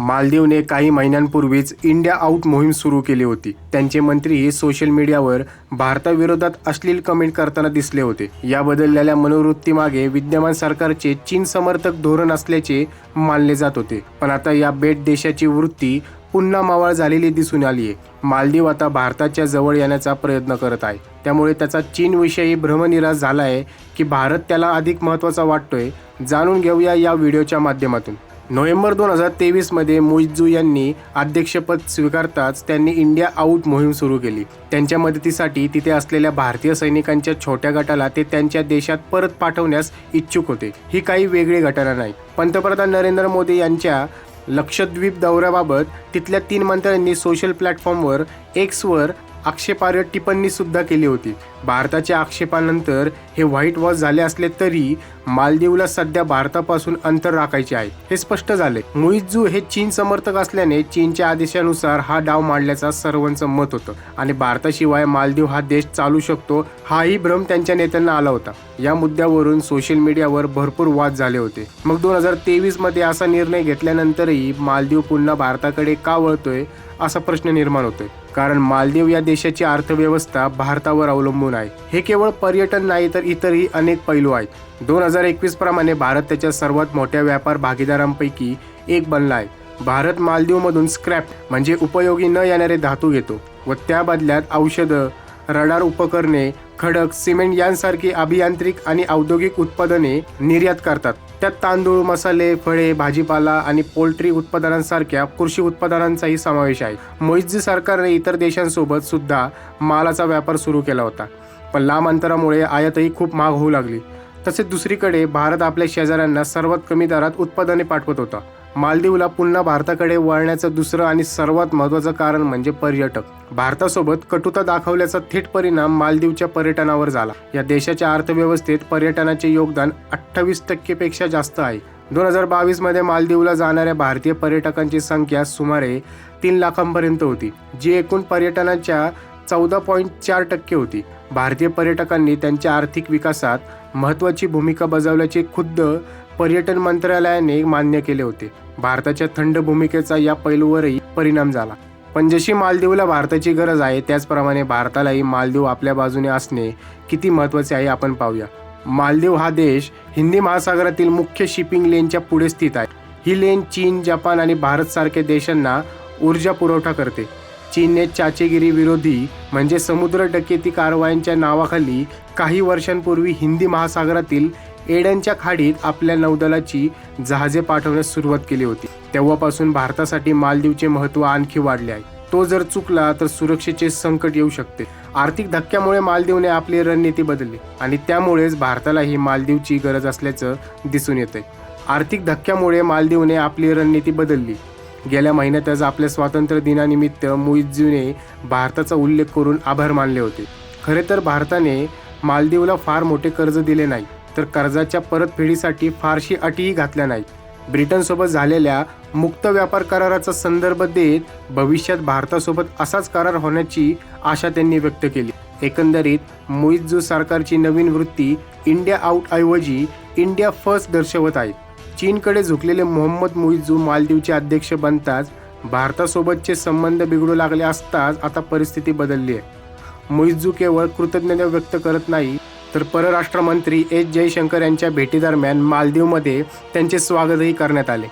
मालदीवने काही महिन्यांपूर्वीच India out मोहीम सुरू केली होती. त्यांचे मंत्री हे सोशल मीडियावर भारताविरोधात अश्लील कमेंट करताना दिसले होते. या बदललेल्या मनोवृत्तीमागे विद्यमान सरकारचे चीन समर्थक धोरण असल्याचे मानले जात होते. पण आता या बेट देशाची वृत्ती पुन्हा मावळ झालेली दिसून आली आहे. मालदीव आता भारताच्या जवळ येण्याचा प्रयत्न करत आहे. त्यामुळे त्याचा चीनविषयी भ्रमनिराश झाला आहे की भारत त्याला अधिक महत्त्वाचा वाटतोय. जाणून घेऊया या व्हिडिओच्या माध्यमातून. नोव्हेंबर दोन हजार तेवीसमध्ये मुइझू यांनी अध्यक्षपद स्वीकारताच त्यांनी इंडिया आउट मोहीम सुरू केली. त्यांच्या मदतीसाठी तिथे असलेल्या भारतीय सैनिकांच्या छोट्या गटाला ते त्यांच्या देशात परत पाठवण्यास इच्छुक होते. ही काही वेगळी घटना नाही. पंतप्रधान नरेंद्र मोदी यांच्या लक्षद्वीप दौऱ्याबाबत तिथल्या तीन मंत्र्यांनी सोशल प्लॅटफॉर्मवर एक्सवर आक्षेपार्ह टिप्पणी सुद्धा केली होती. भारताच्या आक्षेपानंतर हे व्हाईट वॉश झाले असले तरी मालदीवला सध्या भारतापासून अंतर राखायचे आहे. हे स्पष्ट झाले. मुईजू हे चीन समर्थक असल्याने चीनच्या आदेशानुसार हा डाव मांडल्याचा सर्वांचं मत होतं आणि भारताशिवाय मालदीव हा देश चालू शकतो हाही भ्रम त्यांच्या नेत्यांना आला होता. या मुद्द्यावरून सोशल मीडियावर भरपूर वाद झाले होते. मग दोन हजार तेवीसमध्ये असा निर्णय घेतल्यानंतरही मालदीव पुन्हा भारताकडे का वळतोय असा प्रश्न निर्माण होतोय. कारण मालदीव या देशाची अर्थव्यवस्था भारतावर अवलंबून आहे. हे केवळ पर्यटन नाही तर इतरही अनेक पैलू आहेत. दोन हजार एकवीस प्रमाणे भारत त्याच्या सर्वात मोठ्या व्यापार भागीदारांपैकी एक बनला आहे भारत मालदीवमधून स्क्रॅप म्हणजे उपयोगी न येणारे धातू घेतो व त्या बदल्यात औषधं रडार उपकरणे खडक सिमेंट यांसारखी अभियांत्रिक आणि औद्योगिक उत्पादने निर्यात करतात. त्यात तांदूळ मसाले फळे भाजीपाला आणि पोल्ट्री उत्पादनांसारख्या कृषी उत्पादनांचाही समावेश आहे. मोहितजी सरकारने इतर देशांसोबत सुद्धा मालाचा व्यापार सुरू केला होता. पण लांब अंतरामुळे आयातही खूप महाग होऊ लागली. तसेच दुसरीकडे भारत आपल्या शेजाऱ्यांना सर्वात कमी दरात उत्पादने पाठवत होता. मालदीवला पुन्हा भारताकडे वळण्याचं दुसरं आणि सर्वात महत्त्वाचं कारण म्हणजे पर्यटक. भारतासोबत कटुता दाखवल्याचा थेट परिणाम मालदीवच्या पर्यटनावर झाला. या देशाच्या अर्थव्यवस्थेत पर्यटनाचे योगदान अठ्ठावीस टक्केपेक्षा जास्त आहे. दोन हजार बावीसमध्ये मालदीवला जाणाऱ्या भारतीय पर्यटकांची संख्या सुमारे तीन लाखांपर्यंत होती जी एकूण पर्यटनाच्या चौदा पॉईंट चार टक्के होती. भारतीय पर्यटकांनी त्यांच्या आर्थिक विकासात महत्त्वाची भूमिका बजावल्याचे खुद्द पर्यटन मंत्रालयाने मान्य केले होते. भारताच्या थंड भूमिकेचा या पैलूवरही परिणाम झाला. पण जशी मालदीवला भारताची गरज आहे त्याचप्रमाणे भारतालाही मालदीव आपल्या बाजूने असणे किती महत्त्वाचे आहे आपण पाहूया. मालदीव हा देश हिंदी महासागरातील मुख्य शिपिंग लेनच्या पुढे स्थित आहे. ही लेन चीन जपान आणि भारत सारख्या देशांना ऊर्जा पुरवठा करते. चीनने चाचेगिरी विरोधी म्हणजे समुद्र डकेती कारवायांच्या नावाखाली काही वर्षांपूर्वी हिंदी महासागरातील एडनच्या खाडीत आपल्या नौदलाची जहाजे पाठवण्यास सुरुवात केली होती. तेव्हापासून भारतासाठी मालदीवचे महत्त्व आणखी वाढले आहे. तो जर चुकला तर सुरक्षेचे संकट येऊ शकते. आर्थिक धक्क्यामुळे मालदीवने आपली रणनीती बदलली आणि त्यामुळेच भारतालाही मालदीवची गरज असल्याचं दिसून येते आर्थिक धक्क्यामुळे मालदीवने आपली रणनीती बदलली. गेल्या महिन्यातच आपल्या स्वातंत्र्य दिनानिमित्त मुइझूने भारताचा उल्लेख करून आभार मानले होते. खरे तर भारताने मालदीवला फार मोठे कर्ज दिले नाही तर कर्जाच्या परतफेडीसाठी फारशी अटीही घातल्या नाहीत. ब्रिटनसोबत झालेल्या मुक्त व्यापार कराराचा संदर्भ देत भविष्यात भारतासोबत असाच करार होण्याची आशा त्यांनी व्यक्त केली. एकंदरीत मुईजू सरकारची नवीन वृत्ती इंडिया आऊट ऐवजी इंडिया फर्स्ट दर्शवत आहे. चीनकडे झुकलेले मोहम्मद मुइझू मालदीवचे अध्यक्ष बनताच भारतासोबतचे संबंध बिघडू लागले असताच आता परिस्थिती बदलली आहे. मुईजू केवळ कृतज्ञता व्यक्त करत नाही तर परराष्ट्र मंत्री एस जयशंकर यांच्या भेटीदरम्यान मालदीवमध्ये त्यांचे स्वागतही करण्यात आले.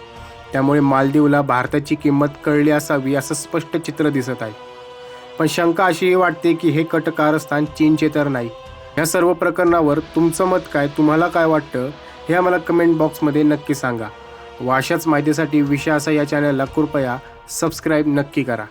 त्यामुळे मालदीवला भारताची किंमत कळली असावी असं स्पष्ट चित्र दिसत आहे. पण शंका अशीही वाटते की हे कट कारस्थान चीनचे तर नाही. या सर्व प्रकरणावर तुमचं मत काय? तुम्हाला काय वाटतं? हे आम्हाला कमेंट बॉक्समध्ये नक्की सांगा. व अशाच माहितीसाठी विषय असा या चॅनलला कृपया सबस्क्राईब नक्की करा.